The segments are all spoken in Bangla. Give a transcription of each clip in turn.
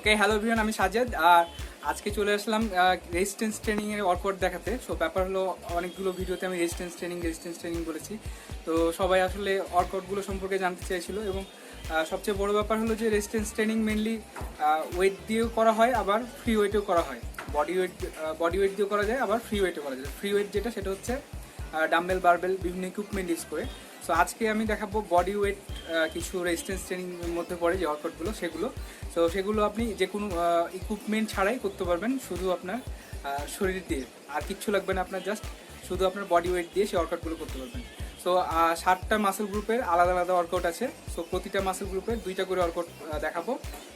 ওকে হ্যালো ভিয়ন আমি সাজেদ আর আজকে চলে আসলাম রেজিস্ট্যান্স ট্রেনিং এর ওয়ার্কআউট দেখাতে। সো ব্যাপার হলো, অনেকগুলো ভিডিওতে আমি রেজিস্ট্যান্স ট্রেনিং রেজিস্ট্যান্স ট্রেনিং বলেছি। তো সবাই আসলে ওয়ার্কআউটগুলো সম্পর্কে জানতে চাইছিল এবং সবচেয়ে বড় ব্যাপার হলো যে রেজিস্ট্যান্স ট্রেনিং মেনলি ওয়েট দিয়েও করা হয়, আবার ফ্রি ওয়েটেও করা হয়। বডি ওয়েট বডি ওয়েট দিয়েও করা যায়, আবার ফ্রি ওয়েটও করা যায়। ফ্রি ওয়েট যেটা, সেটা হচ্ছে ডাম্বেল বারবেল বিভিন্ন ইকুইপমেন্ট ইউজ করে। সো আজকে আমি দেখাবো বডি ওয়েট কিছু রেজিস্ট্যান্স ট্রেনিং মধ্যে পড়ে যে ওয়ার্কআউটগুলো সেগুলো। সো সেগুলো আপনি যে কোনো ইকুইপমেন্ট ছাড়াই করতে পারবেন শুধু আপনার শরীর দিয়ে। আর কিচ্ছু লাগবে না আপনার জাস্ট শুধু আপনার বডি ওয়েট দিয়ে সেই ওয়ার্কআউটগুলো করতে পারবেন। সো সাতটা মাসেল গ্রুপের আলাদা আলাদা ওয়ার্কআউট আছে। সো প্রতিটা মাসেল গ্রুপের দুইটা করে ওয়ার্কআউট দেখাবো।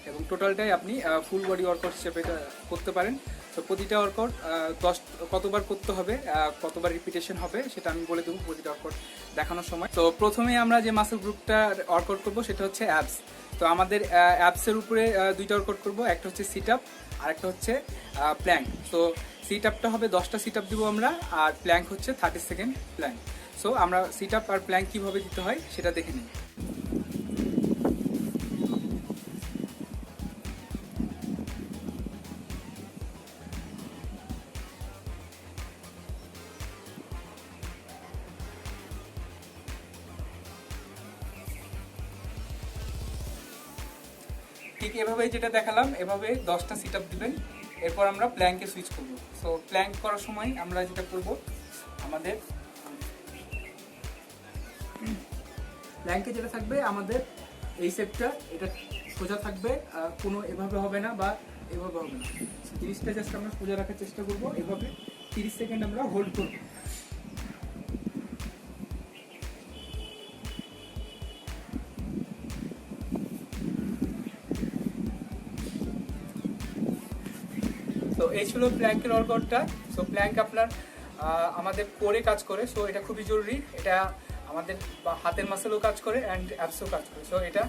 এবং টোটালটাই আপনি ফুল বডি ওয়ার্কআউট হিসেবে করতে পারেন। তো প্রতিটা ওয়ার্কআউট দশ, কতবার করতে হবে কতবার রিপিটেশন হবে, সেটা আমি বলে দেবো প্রতিটা ওয়ার্কআউট দেখানোর সময়। তো প্রথমে আমরা যে মাসেল গ্রুপটা ওয়ার্কআউট করব, সেটা হচ্ছে অ্যাপস তো আমাদের অ্যাপসের উপরে দুইটা ওয়ার্কআউট করব, একটা হচ্ছে সিট আপ আর একটা হচ্ছে প্ল্যাঙ্ক তো সিট আপটা হবে দশটা সিট আপ দেবো আমরা, আর প্ল্যাঙ্ক হচ্ছে থার্টি সেকেন্ড প্ল্যাঙ্ক সো আমরা সিট আপ আর প্ল্যাঙ্ক কীভাবে দিতে হয়, সেটা দেখে নিই। যেটা দেখালাম, এভাবে দশটা সিট আপ দিবেন। এরপর আমরা প্ল্যাঙ্কে সুইচ করব। সো প্ল্যাঙ্ক করার সময় আমরা যেটা করব, আমাদের প্ল্যাঙ্কে যেটা থাকবে, আমাদের এই সেটটা এটা সোজা থাকবে কোনো এভাবে হবে না বা এভাবে হবে না। জিনিসটা জাস্ট আমরা সোজা রাখার চেষ্টা করব। এভাবে তিরিশ সেকেন্ড আমরা হোল্ড করব। ছিল প্ল্যাঙ্কের ওয়ার্কআউটটা সো প্ল্যাঙ্ক আপনার আমাদের কোরে কাজ করে। সো এটা খুবই জরুরি। এটা আমাদের হাতের মাসেলও কাজ করে অ্যান্ড অ্যাপসও কাজ করে। সো এটা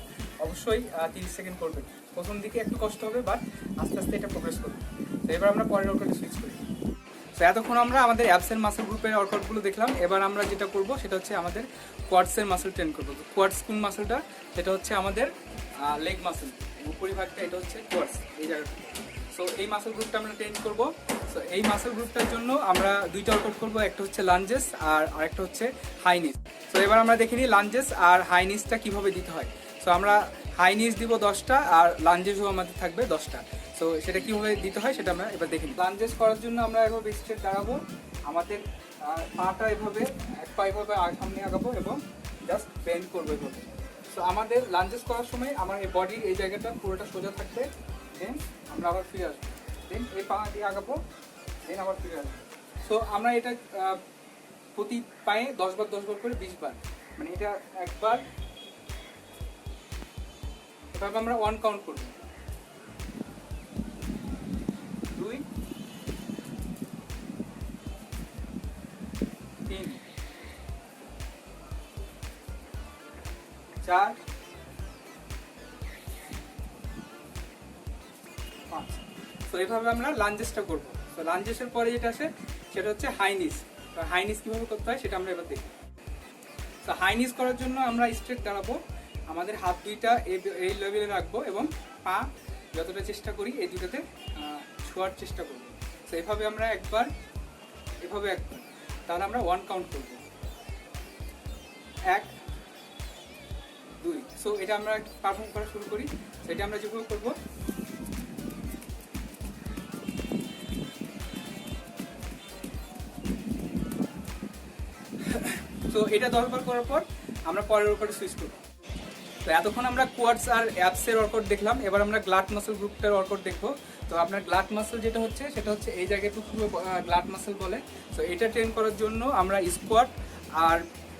অবশ্যই তিরিশ সেকেন্ড করবে প্রথম দিকে একটু কষ্ট হবে বাট আস্তে আস্তে এটা প্রোগ্রেস করবে। তো এবার আমরা পরের ওয়ার্কআউটে সুইচ করি। তো এতক্ষণ আমরা আমাদের অ্যাপসের মাসেল গ্রুপের ওয়ার্কআউটগুলো দেখলাম। এবার আমরা যেটা করব, সেটা হচ্ছে আমাদের কোয়াডসের মাসেল ট্রেন করব। কোয়াডস কোন মাসেলটা সেটা হচ্ছে আমাদের লেগ মাসেল উপরিভাগটা এটা হচ্ছে কোয়াডস এই জায়গাটা। সো এই মাসেল গ্রুপটা আমরা ট্রেন করব। সো এই মাসেল গ্রুপটার জন্য আমরা দুইটা ওয়ার্কআউট করব, একটা হচ্ছে লাঞ্জেস আর আরেকটা হচ্ছে হাইনিস সো এবার আমরা দেখে নিই লাঞ্জেস আর হাইনিসটা কীভাবে দিতে হয়। সো আমরা হাইনিস দিব দশটা আর লাঞ্জেসও আমাদের থাকবে দশটা। সো সেটা কীভাবে দিতে হয় সেটা আমরা এবার দেখে নিই। লাঞ্জেস করার জন্য আমরা এভাবে স্ট্রেট দাঁড়াবো। আমাদের পাটা এভাবে, এক পা এভাবে সামনে আগাবো এবং জাস্ট বেন্ড করব এভাবে। সো আমাদের লাঞ্জেস করার সময় আমার এই বডির এই জায়গাটা পুরোটা সোজা থাকবে। দেন আমরা আবার ফিরে আসব। দেন এই পা দিয়ে আগাবো দেন আবার ফিরে আসব। সো আমরা এটা প্রতি পায়ে দশ বার দশ বার করে বিশ বার মানে এটা একবার, এভাবে আমরা ওয়ান কাউন্ট করব। দুই, তিন, চার তো আমরা লাঞ্জেসটা করব? তো লাঞ্জেসের পরে যেটা আসে সেটা হচ্ছে হাইনিস তো হাইনিস কীভাবে করতে হয়, সেটা আমরা এবার দেখি তো হাইনিস করার জন্য আমরা স্ট্রেট দাঁড়াবো। আমাদের হাত দুইটা এই- লেভেলে রাখব এবং পা যতটা চেষ্টা করি, এই দুটাতে ছোঁয়ার চেষ্টা করব। তো এভাবে আমরা একবার, এভাবে একবার। তাহলে আমরা ওয়ান কাউন্ট করব। এক, দুই। সো এটা আমরা পারফর্ম করা শুরু করি। সেটা আমরা যেভাবে করব তো এটা দশবার করার পর আমরা পরের ওপরে সুইচ করব। তো এতক্ষণ আমরা কোয়াডস আর অ্যাপসের ওয়ার্কআউট দেখলাম, এবার আমরা গ্লাট মাসেল গ্রুপটার ওয়ার্কআউট দেখব। তো আপনার গ্লাট মাসেল যেটা হচ্ছে, সেটা হচ্ছে এই জায়গাটুকু পুরো গ্লাট মাসেল বলে। তো এটা ট্রেন করার জন্য আমরা স্কোয়াট আর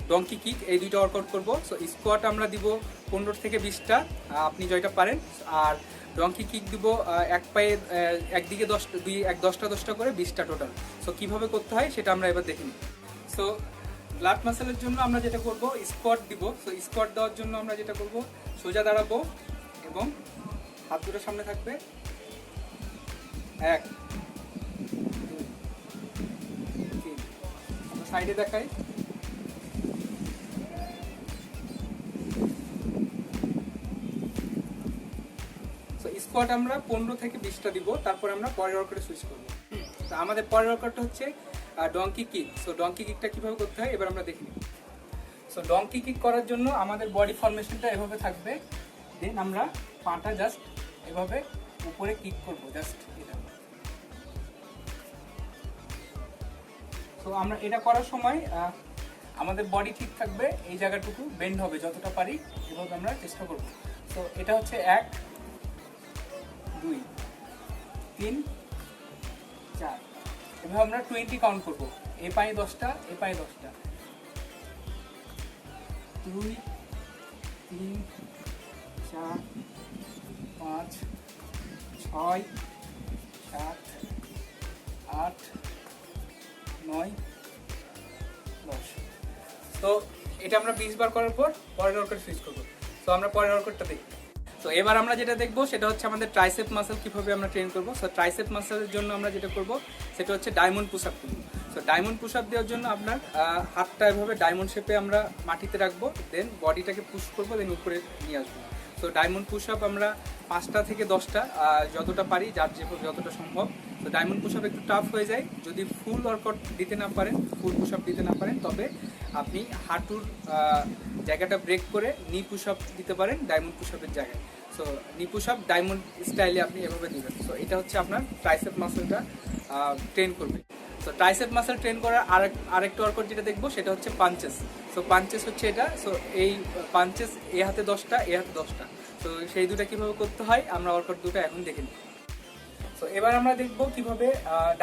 ডঙ্কি কিক এই দুইটা ওয়ার্কআউট করব। সো স্কোয়াট আমরা দিব পনেরো থেকে বিশটা আপনি যেটা পারেন। আর ডঙ্কি কিক দিব এক পায়ে একদিকে দশটা, দুই, এক দশটা দশটা করে বিশটা টোটাল সো কীভাবে করতে হয় সেটা আমরা এবার দেখে নিই। সো গ্লাট মাসেলের জন্য আমরা যেটা করব স্কট দিব। তো স্কট দেওয়ার জন্য আমরা যেটা করব, সোজা দাঁড়াবো এবং হাত দুটো সামনে থাকবে। এক সাইডে দেখাই। তো স্কোয়াট আমরা পনেরো থেকে বিশটা দিব, তারপর আমরা পরের ওয়ার্কারে সুইচ করব। তো আমাদের পরের ওয়ার্কারটা হচ্ছে ডঙ্কি কিক সো ডঙ্কি কিকটা কীভাবে করতে হয়? এবার আমরা দেখে নিই। সো ডঙ্কি কিক করার জন্য আমাদের বডি ফরমেশনটা এভাবে থাকবে। দেন আমরা পাটা জাস্ট এভাবে উপরে কিক করব জাস্ট এটা। তো আমরা এটা করার সময় আমাদের বডি ঠিক থাকবে, এই জায়গাটুকু বেন্ড হবে যতটা পারি, এভাবে আমরা চেষ্টা করব। তো এটা হচ্ছে এক, দুই, তিন এভাবে আমরা টোয়েন্টি কাউন্ট করব। এ পায়ে দশটা, এ পায়ে দশটা। দুই, তিন, চার, পাঁচ, ছয়, সাত, আট, নয়, দশ। তো এটা আমরা বিশ বার করার পর পরের ওয়ার্কার সুইচ করব। তো আমরা পরের ওয়ার্কারটা দেখি। তো এবার আমরা যেটা দেখব, সেটা হচ্ছে আমাদের ট্রাইসেপ মাসেল কীভাবে আমরা ট্রেন করব। সো ট্রাইসেপ মাসেলের জন্য আমরা যেটা করব, সেটা হচ্ছে ডায়মন্ড পুশ আপ করব। সো ডায়মন্ড পুশ আপ দেওয়ার জন্য আপনার হাতটা এভাবে ডায়মন্ড শেপে আমরা মাটিতে রাখব দেন বডিটাকে পুশ করব দেন উপরে নিয়ে আসব। তো ডায়মন্ড পুশ আপ আমরা পাঁচটা থেকে দশটা যতটা পারি, যার যে যতটা সম্ভব। তো ডায়মন্ড পুশ একটু টাফ হয়ে যায়। যদি ফুল ওয়ার্কআউট দিতে না পারেন ফুল পুশ আপ দিতে না পারেন, তবে আপনি হাঁটুর জায়গাটা ব্রেক করে নি পুশ আপ দিতে পারেন ডায়মন্ড পুশ আপের জায়গায়। সো নি পুশ আপ ডায়মন্ড স্টাইলে আপনি এভাবে দিবেন সো এটা হচ্ছে আপনার ট্রাইসেপ মাসেলটা ট্রেন করবে। তো ট্রাইসেপ মাসেল ট্রেন করার আরেক, আরেকটা ওয়ার্কআউট যেটা দেখব, সেটা হচ্ছে পাঞ্চেস সো পাঞ্চেস হচ্ছে এটা। সো এই পাঞ্চেস এ হাতে দশটা, এ হাতে দশটা। তো সেই দুটা কীভাবে করতে হয়, আমরা ওয়ার্কআউট দুটো এখন দেখে নিই। সো এবার আমরা দেখব কীভাবে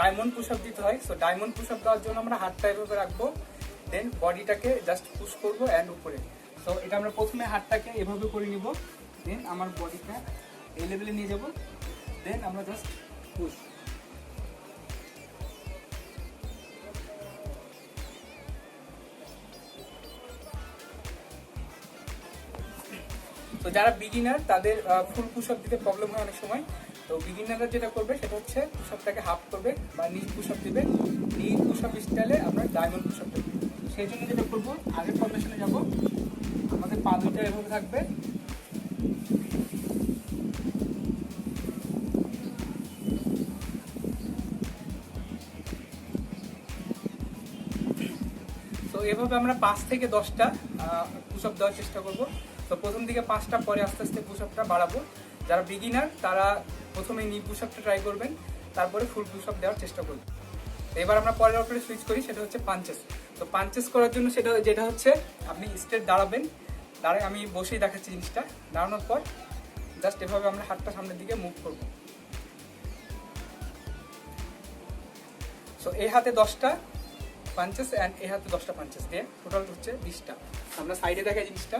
ডায়মন্ড পুশ আপ দিতে হয়। সো ডায়মন্ড পুশ আপ দেওয়ার জন্য আমরা হাতটা এভাবে রাখব। দেন বডিটাকে জাস্ট পুশ করব অ্যান্ড উপরে। সো এটা আমরা প্রথমে হাতটাকে এভাবে করে নিব। দেন আমার বডিটা এই লেভেলে নিয়ে যাব। দেন আমরা জাস্ট পুশ তো যারা বিগিনার তাদের ফুল পুশ আপ দিতে প্রবলেম হয় অনেক সময়। তো বিগিনাররা যেটা করবে, সেটা হচ্ছে পুশ আপটাকে হাফ করবে বা নিজ পুশ আপ দিবে। নিজ পুশ আপ স্টাইলে আমরা ডায়মন্ড পুশ আপ দেবো। সেই জন্য যেটা করব আগের ফর্মেশনে যাব। আমাদের পা দুটো এভাবে থাকবে। এভাবে আমরা পাঁচ থেকে দশটা পুশ আপ দেওয়ার চেষ্টা করব। তো প্রথম দিকে পাঁচটা, পরে আস্তে আস্তে পুশ আপটা বাড়াবো। যারা বিগিনার তারা প্রথমে নি পুশ আপটা ট্রাই করবেন, তারপরে ফুল পুশ আপ দেওয়ার চেষ্টা করবেন। এবার আমরা পরের ওপরে সুইচ করি, সেটা হচ্ছে পাঞ্চেস তো পাঞ্চেস করার জন্য সেটা, যেটা হচ্ছে আপনি স্টেট দাঁড়াবেন দাঁড়ায় আমি বসেই দেখাচ্ছি জিনিসটা। দাঁড়ানোর পর জাস্ট এভাবে আমরা হাতটা সামনের দিকে মুভ করব। সো এই হাতে দশটা পাঞ্চেস অ্যান্ড এই হাতে দশটা পাঞ্চেস দিয়ে টোটাল হচ্ছে বিশটা। আমরা সাইডে দেখাই জিনিসটা।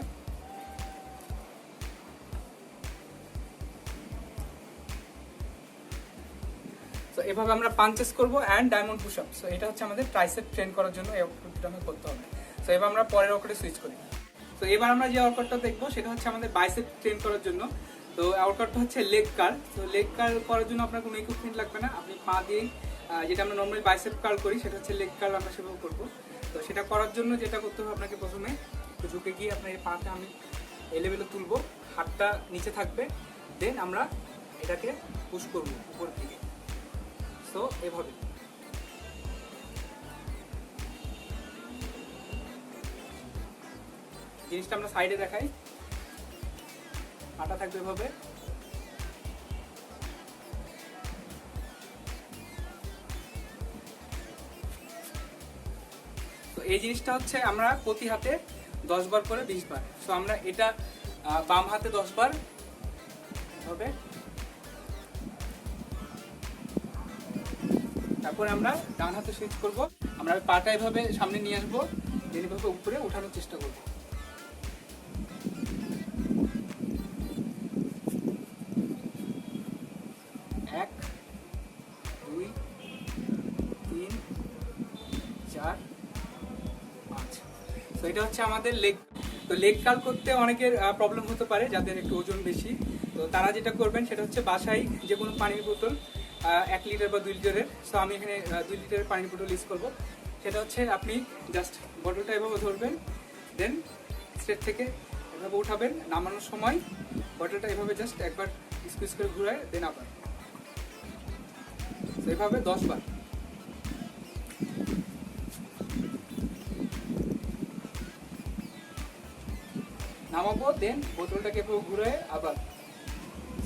এভাবে আমরা পাঞ্চেস করব and diamond push up so এটা হচ্ছে আমাদের ট্রাইসেপ ট্রেন করার জন্য এই আমরা করতে হবে। সো এবার আমরা পরের ওয়ার্কআউটে সুইচ করি। তো এবার আমরা যে ওয়ার্কআউটটা দেখব, সেটা হচ্ছে আমাদের বাইসেপ ট্রেন করার জন্য। তো ওয়ার্কআউটটা হচ্ছে লেগ কার তো লেগ কার করার জন্য আপনার কোনো ইকুইপমেন্ট লাগবে না। আপনি পা দিয়েই যেটা আমরা নর্মালি বাইসেপ কার করি, সেটা হচ্ছে লেগ কার আমরা সেভাবে করব। তো সেটা করার জন্য যেটা করতে হবে আপনাকে প্রথমে ঝুঁকে গিয়ে আপনার এই পাটা আমি এই লেভেলে তুলবো। হাতটা নিচে থাকবে। দেন আমরা এটাকে পুশ করব উপর দিকে। সো এভাবে। জিনিসটা আমরা সাইডে দেখাই। হাঁটা থাকবে এভাবে। তো এই জিনিসটা হচ্ছে আমরা প্রতি হাতে দশ বার করে বিশ বার। সো আমরা এটা বাম হাতে দশ বার। হবে তারপরে আমরা ডান হাতে সুইচ করব। আমরা পাটা এভাবে সামনে নিয়ে আসব। এভাবে উপরে ওঠানোর চেষ্টা করব। এটা হচ্ছে আমাদের লেগ তো লেগ কাল করতে অনেকের প্রবলেম হতে পারে যাদের একটু ওজন বেশি। তো তারা যেটা করবেন, সেটা হচ্ছে বাসায় যে কোনো পানির বোতল এক লিটার বা দুই লিটারের সো আমি এখানে দুই লিটারের পানির বোতল ইউজ করব। সেটা হচ্ছে আপনি জাস্ট বটলটা এভাবে ধরবেন দেন স্টেট থেকে এভাবে উঠাবেন। নামানোর সময় বটলটা এভাবে জাস্ট একবার স্কুইজ করে ঘুরায় দেন আবার। এভাবে দশ বার। নামাবো দেন বোতলটাকে এভাবে ঘুরে আবার।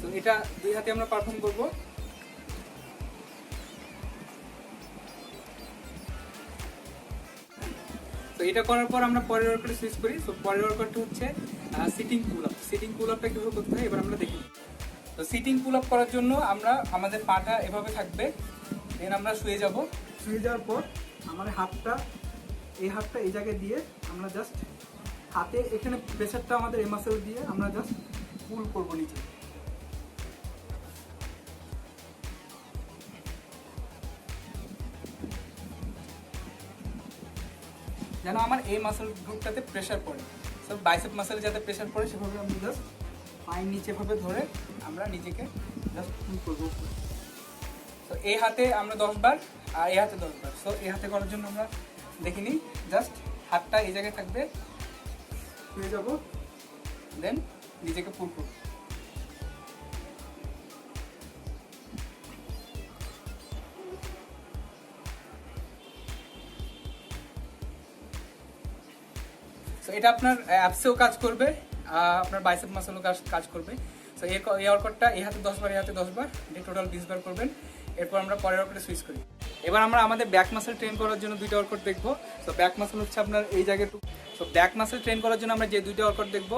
তো এটা দুই হাতে আমরা পারফর্ম করব। তো এটা করার পর আমরা পরের ওয়ার্কারে সুইচ করি। তো পরের ওয়ার্কারটা হচ্ছে sitting pull up sitting pull আপটা কীভাবে করতে হয়, এবার আমরা দেখি। তো সিটিং পুল আপ করার জন্য আমরা আমাদের পাটা এভাবে থাকবে। দেন আমরা শুয়ে যাব। শুয়ে যাওয়ার পর আমার হাতটা, এই হাতটা এই জায়গায় দিয়ে আমরা জাস্ট হাতে, এখানে প্রেশারটা আমাদের এই মাসেল দিয়ে আমরা জাস্ট পুল করব নিচে। যেন আমার এই মাসেল গ্রুপটাতে প্রেশার পড়ে। সব বাইসেপ মাসেল যাতে প্রেশার পড়ে, সেভাবে আমরা জাস্ট পায়ের নিচে ভাবে ধরে আমরা নিজেকে জাস্ট পুল করব তো এই হাতে আমরা দশ বার আর এই হাতে দশ বার সো এই হাতে করার জন্য আমরা দেখিনি জাস্ট হাতটা এই জায়গায় থাকবে শুয়ে যাব। দেন নিজেকে পুল করব। এটা আপনার অ্যাপসেও কাজ করবে আপনার বাইসেপ মাসেলও কাজ করবে। তো এই ওয়ার্কআউটটা এই হাতে দশ বার, এই হাতে দশ বার, দিয়ে টোটাল বিশ বার করবেন। এরপর আমরা পরের ওয়ার্কআউটে সুইচ করি। এবার আমরা আমাদের ব্যাক মাসেল ট্রেন করার জন্য দুইটা ওয়ার্কআউট দেখব। তো ব্যাক মাসেল হচ্ছে আপনার এই জায়গায় তো ব্যাক মাসেল ট্রেন করার জন্য আমরা যে দুইটা ওয়ার্কআউট দেখব,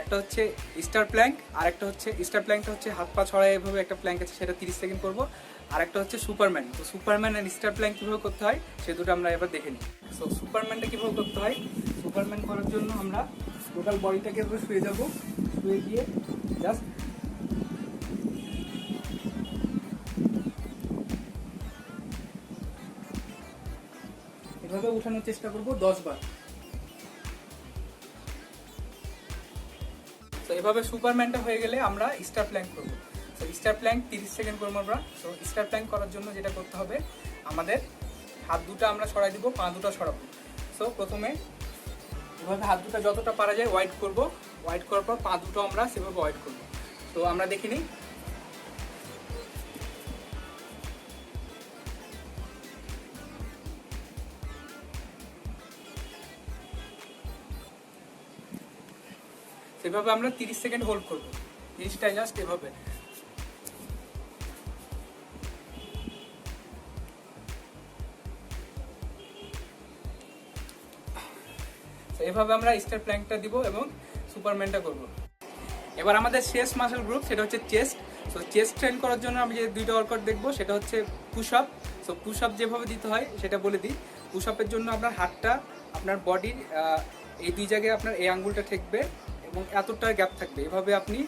একটা হচ্ছে স্টার প্ল্যাঙ্ক আর একটা হচ্ছে স্টার প্ল্যাঙ্কটা হচ্ছে হাত পা ছড়ায় এভাবে একটা প্ল্যাঙ্ক আছে, সেটা তিরিশ সেকেন্ড করব। আর একটা হচ্ছে সুপারম্যান তো সুপারম্যান আর স্টার প্ল্যাঙ্ক কীভাবে করতে হয়, সে দুটো আমরা এবার দেখে নিই। সো সুপারম্যানটা কীভাবে করতে হয় সুপারম্যান করার জন্য আমরা টোটাল বডিটাকে শুয়ে যাব, শুয়ে গিয়ে জাস্ট এভাবে উঠানোর চেষ্টা করব দশ বার তো এভাবে সুপারম্যানটা হয়ে গেলে আমরা স্টার প্ল্যাঙ্ক করব। তো স্টার প্ল্যাঙ্ক তিরিশ সেকেন্ড করব আমরা। তো স্টার প্ল্যাঙ্ক করার জন্য যেটা করতে হবে, আমাদের হাত দুটো আমরা সরাই দিব, পা দুটো সরাবো। সো প্রথমে এভাবে হাত দুটো যতটা পারা যায় ওয়াইড করব। ওয়াইড করার পর পা দুটো আমরা সেভাবে ওয়াইড করব। তো আমরা দেখি সেভাবে আমরা তিরিশ সেকেন্ড হোল্ড করব। তিরিশটা জাস্ট এভাবে। এভাবে আমরা স্টার প্ল্যাঙ্কটা দিব এবং সুপারম্যানটা করব। এবার আমাদের শেষ মাসেল গ্রুপ সেটা হচ্ছে চেস্ট সো চেস্ট ট্রেন করার জন্য আমি যে দুইটা ওয়ার্কআউট দেখব, সেটা হচ্ছে push up so push up যেভাবে দিতে হয়, সেটা বলে দিই। পুশ আপের জন্য আপনার হাতটা, আপনার বডির এই দুই জায়গায় আপনার এই আঙ্গুলটা ঠেকবে। এবং এতটা গ্যাপ থাকবে। এভাবে আপনি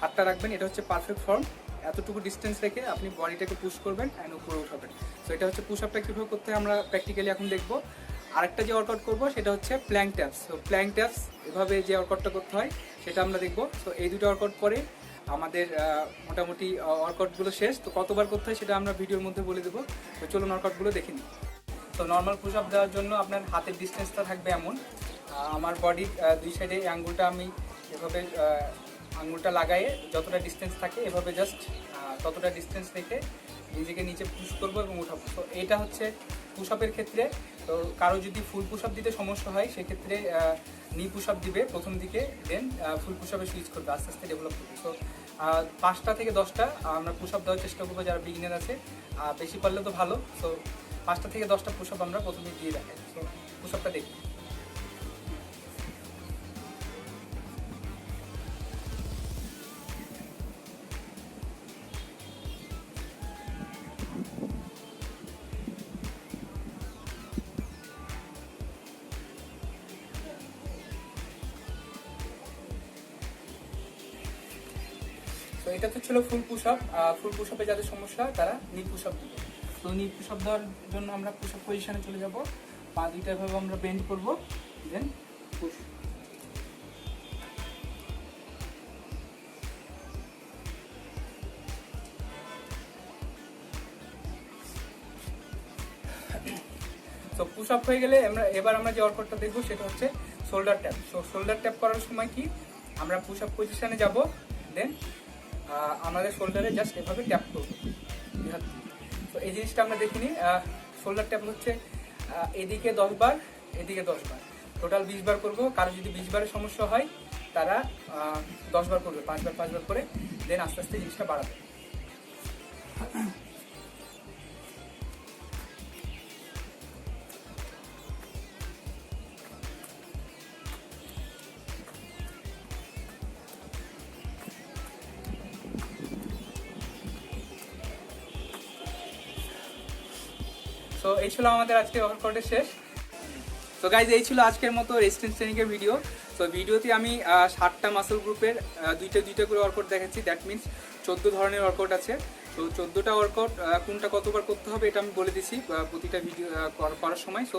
হাতটা রাখবেন, এটা হচ্ছে পারফেক্ট ফর্ম এতটুকু ডিস্টেন্স রেখে আপনি বডিটাকে পুশ করবেন অ্যান্ড উপরে উঠাবেন। সো এটা হচ্ছে পুশ আপটা কীভাবে করতে আমরা প্র্যাকটিক্যালি এখন দেখব। আরেকটা যে ওয়ার্কআউট করব, সেটা হচ্ছে প্ল্যাং ট্যাপস তো প্ল্যাং ট্যাপস এভাবে যে ওয়ার্কআউটটা করতে হয়, সেটা আমরা দেখব। তো এই দুটো ওয়ার্কআউট পরে আমাদের মোটামুটি ওয়ার্কআউটগুলো শেষ। তো কতবার করতে হয় সেটা আমরা ভিডিওর মধ্যে বলে দেবো। তো চলুন ওয়ার্কআউটগুলো দেখে নিই। তো নর্মাল পুশ আপ দেওয়ার জন্য আপনার হাতের ডিস্টেন্সটা থাকবে এমন। আমার বডির দুই সাইডে আঙ্গুলটা আমি এভাবে আঙুলটা লাগায়ে যতটা ডিস্টেন্স থাকে এভাবে জাস্ট ততটা ডিস্টেন্স রেখে নিজেকে নিচে পুশ করব এবং উঠাবো। তো এটা হচ্ছে পুশ আপের ক্ষেত্রে। তো, কারও যদি ফুল পুশ আপ দিতে সমস্যা হয়, সেক্ষেত্রে নি পুশ আপ দিবে প্রথম দিকে দেন ফুল পুশ আপে সুইচ করবে, আস্তে আস্তে ডেভেলপ করবে। সো পাঁচটা থেকে দশটা আমরা পুশ আপ দেওয়ার চেষ্টা করব যারা বিগিনার আছে। বেশি পারলে তো ভালো। সো পাঁচটা থেকে দশটা পুশ আপ আমরা প্রথমে দিয়ে দেখাই। সো পুশ আপটা দেখি। এটা তো ছিল full push up full push আপে যাদের সমস্যা তারা নি পুশ আপ দিবে। তো নি পুশ আপ দেওয়ার জন্য আমরা পুশ আপ পজিশনে চলে যাব। পা দুইটা এভাবে আমরা বেন্ড করব দেন পুশ তো পুশ আপ হয়ে গেলে আমরা, এবার আমরা যে অর্কটটা দেখব সেটা হচ্ছে shoulder tap so shoulder tap করার সময় কি? আমরা পুশ আপ পজিশনে যাব দেন আমাদের শোল্ডারে জাস্ট এভাবে ট্যাপ করব। তো এই জিনিসটা আমরা দেখিনি। শোল্ডার ট্যাপ হচ্ছে এদিকে দশ বার, এদিকে দশ বার। টোটাল বিশ বার করব। কারও যদি বিশ বারের সমস্যা হয়, তারা দশ বার করবে পাঁচবার পাঁচবার করে। দেন আস্তে আস্তে জিনিসটা বাড়াবে। এই ছিল আমাদের আজকে ওয়ার্কআউটের শেষ। তো গাইজ এই ছিল আজকের মতো রেজিস্ট্যান্স ট্রেনিংয়ের ভিডিও তো ভিডিওতে আমি ষাটটা মাসল গ্রুপের দুইটা দুইটা করে ওয়ার্কআউট দেখাচ্ছি। দ্যাট মিনস চোদ্দ ধরনের ওয়ার্কআউট আছে। তো চোদ্দোটা ওয়ার্কআউট কোনটা কতবার করতে হবে এটা আমি বলে দিছি প্রতিটা ভিডিও করার সময়। সো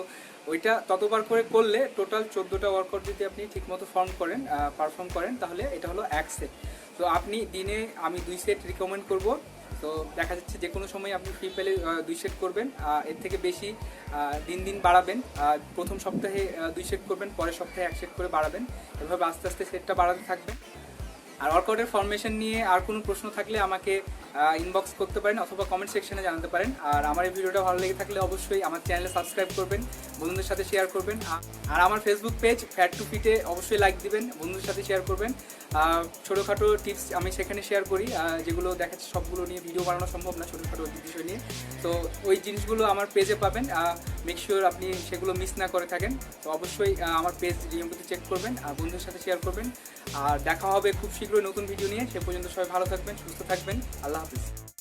ওইটা ততবার করে করলে টোটাল চোদ্দোটা ওয়ার্কআউট যদি আপনি ঠিকমতো ফর্ম করেন পারফর্ম করেন, তাহলে এটা হলো এক সেট তো আপনি দিনে আমি দুই সেট রিকমেন্ড করব। তো দেখা যাচ্ছে যে কোনো সময় আপনি ফ্রি পেলে দুই সেট করবেন এর থেকে বেশি দিন দিন বাড়াবেন প্রথম সপ্তাহে দুই সেট করবেন, পরের সপ্তাহে এক সেট করে বাড়াবেন, এভাবে আস্তে আস্তে সেটটা বাড়াতে থাকবেন। আর ওয়ার্কআউটের ফরমেশন নিয়ে আর কোনো প্রশ্ন থাকলে আমাকে ইনবক্স করতে পারেন অথবা কমেন্ট সেকশনে জানাতে পারেন। আর আমার এই ভিডিওটা ভালো লেগে থাকলে অবশ্যই আমার চ্যানেলে সাবস্ক্রাইব করবেন, বন্ধুদের সাথে শেয়ার করবেন। আর আমার ফেসবুক পেজ ফ্যাট টু ফিটে অবশ্যই লাইক দিবেন, বন্ধুদের সাথে শেয়ার করবেন। ছোটোখাটো টিপস আমি সেখানে শেয়ার করি যেগুলো দেখাচ্ছে সবগুলো নিয়ে ভিডিও বানানো সম্ভব না ছোটোখাটো বিষয় নিয়ে। তো ওই জিনিসগুলো আমার পেজে পাবেন মেক শিওর আপনি সেগুলো মিস না করে থাকেন। তো অবশ্যই আমার পেজ নিয়মিত চেক করবেন, আর বন্ধুদের সাথে শেয়ার করবেন। আর দেখা হবে খুব শীঘ্রই নতুন ভিডিও নিয়ে। সে পর্যন্ত সবাই ভালো থাকবেন, সুস্থ থাকবেন। আল্লাহ হাফিজ।